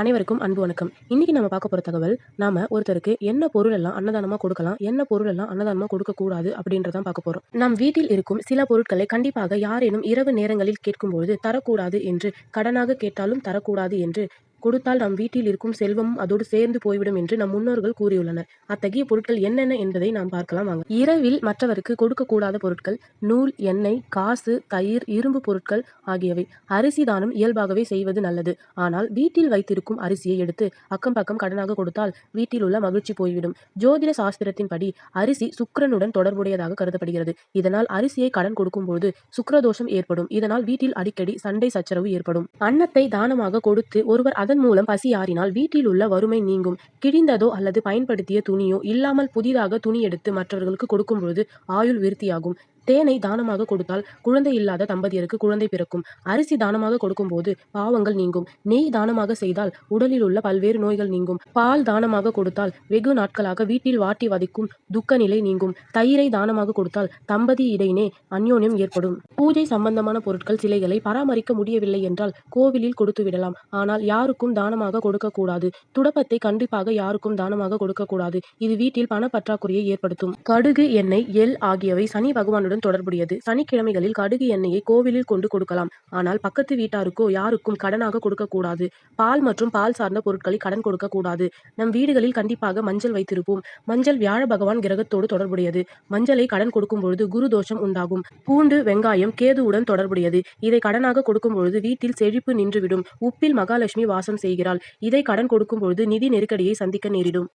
அனைவருக்கும் அன்பு வணக்கம். இன்னைக்கு நம்ம பார்க்க போற தகவல் நாம ஒருத்தருக்கு என்ன பொருள் எல்லாம் அன்னதானமா கொடுக்கலாம் என்ன பொருள் எல்லாம் அன்னதானமா கொடுக்க கூடாது அப்படின்றதான் பார்க்க போறோம். நம் வீட்டில் இருக்கும் சில பொருட்களை கண்டிப்பாக யாரேனும் இரவு நேரங்களில் கேட்கும்போது தரக்கூடாது என்று கடனாக கேட்டாலும் தரக்கூடாது என்று கொடுத்தால் நம் வீட்டில் இருக்கும் செல்வமும் அதோடு சேர்ந்து போய்விடும் என்று நம் முன்னோர்கள் கூறியுள்ளனர். அத்தகைய பொருட்கள் என்னென்ன என்பதை நாம் பார்க்கலாம் வாங்க. இரவில் மற்றவருக்கு கொடுக்கக்கூடாத பொருட்கள் நூல் எண்ணெய் காசு தயிர் இரும்பு பொருட்கள் ஆகியவை. அரிசி தானம் இயல்பாகவே செய்வது நல்லது. ஆனால் வீட்டில் வைத்திருக்கும் அரிசியை எடுத்து அக்கம் பக்கம் கடனாக கொடுத்தால் வீட்டில் உள்ள மகிழ்ச்சி போய்விடும். ஜோதிட சாஸ்திரத்தின்படி அரிசி சுக்கிரனுடன் தொடர்புடையதாக கருதப்படுகிறது. இதனால் அரிசியை கடன் கொடுக்கும்போது சுக்கரதோஷம் ஏற்படும். இதனால் வீட்டில் அடிக்கடி சண்டை சச்சரவு ஏற்படும். அன்னத்தை தானமாக கொடுத்து ஒருவர் அதன் மூலம் பசி ஆறினால் வீட்டில் உள்ள வறுமை நீங்கும். கிழிந்ததோ அல்லது பயன்படுத்திய துணியோ இல்லாமல் புதிதாக துணி எடுத்து மற்றவர்களுக்கு கொடுக்கும்பொழுது ஆயுள் விருத்தியாகும். தேனை தானமாக கொடுத்தால் குழந்தை இல்லாத தம்பதியருக்கு குழந்தை பிறக்கும். அரிசி தானமாக கொடுக்கும்போது பாவங்கள் நீங்கும். நெய் தானமாக செய்தால் உடலில் உள்ள பல்வேறு நோய்கள் நீங்கும். பால் தானமாக கொடுத்தால் வெகு நாட்களாக வீட்டில் வாட்டி வதைக்கும் துக்க நிலை நீங்கும். தயிரை தானமாக கொடுத்தால் தம்பதி இடையினே அந்யோன்யம் ஏற்படும். பூஜை சம்பந்தமான பொருட்கள் சிலைகளை பராமரிக்க முடியவில்லை என்றால் கோவிலில் கொடுத்து விடலாம். ஆனால் யாருக்கும் தானமாக கொடுக்கக்கூடாது. துடப்பத்தை கண்டிப்பாக யாருக்கும் தானமாக கொடுக்கக்கூடாது. இது வீட்டில் பணப்பற்றாக்குறையை ஏற்படுத்தும். கடுகு எண்ணெய் எல் ஆகியவை சனி பகவானுடன் தொடர்புடையது. சனிக்கிழமைகளில் கடுகு எண்ணெயை கோவிலில் கொண்டு கொடுக்கலாம். ஆனால் பக்கத்து வீட்டாருக்கோ யாருக்கும் கடனாக கொடுக்கக்கூடாது. பால் மற்றும் பால் சார்ந்த பொருட்களை கடன் கொடுக்கக்கூடாது. நம் வீடுகளில் கண்டிப்பாக மஞ்சள் வைத்திருப்போம். மஞ்சள் வியாழ பகவான் கிரகத்தோடு தொடர்புடையது. மஞ்சளை கடன் கொடுக்கும் பொழுது குரு தோஷம் உண்டாகும். பூண்டு வெங்காயம் கேதுவுடன் தொடர்புடையது. இதை கடனாக கொடுக்கும் பொழுது வீட்டில் செழிப்பு நின்றுவிடும். உப்பில் மகாலட்சுமி வாசம் செய்கிறாள். இதை கடன் கொடுக்கும் பொழுது நிதி நெருக்கடியை சந்திக்க நேரிடும்.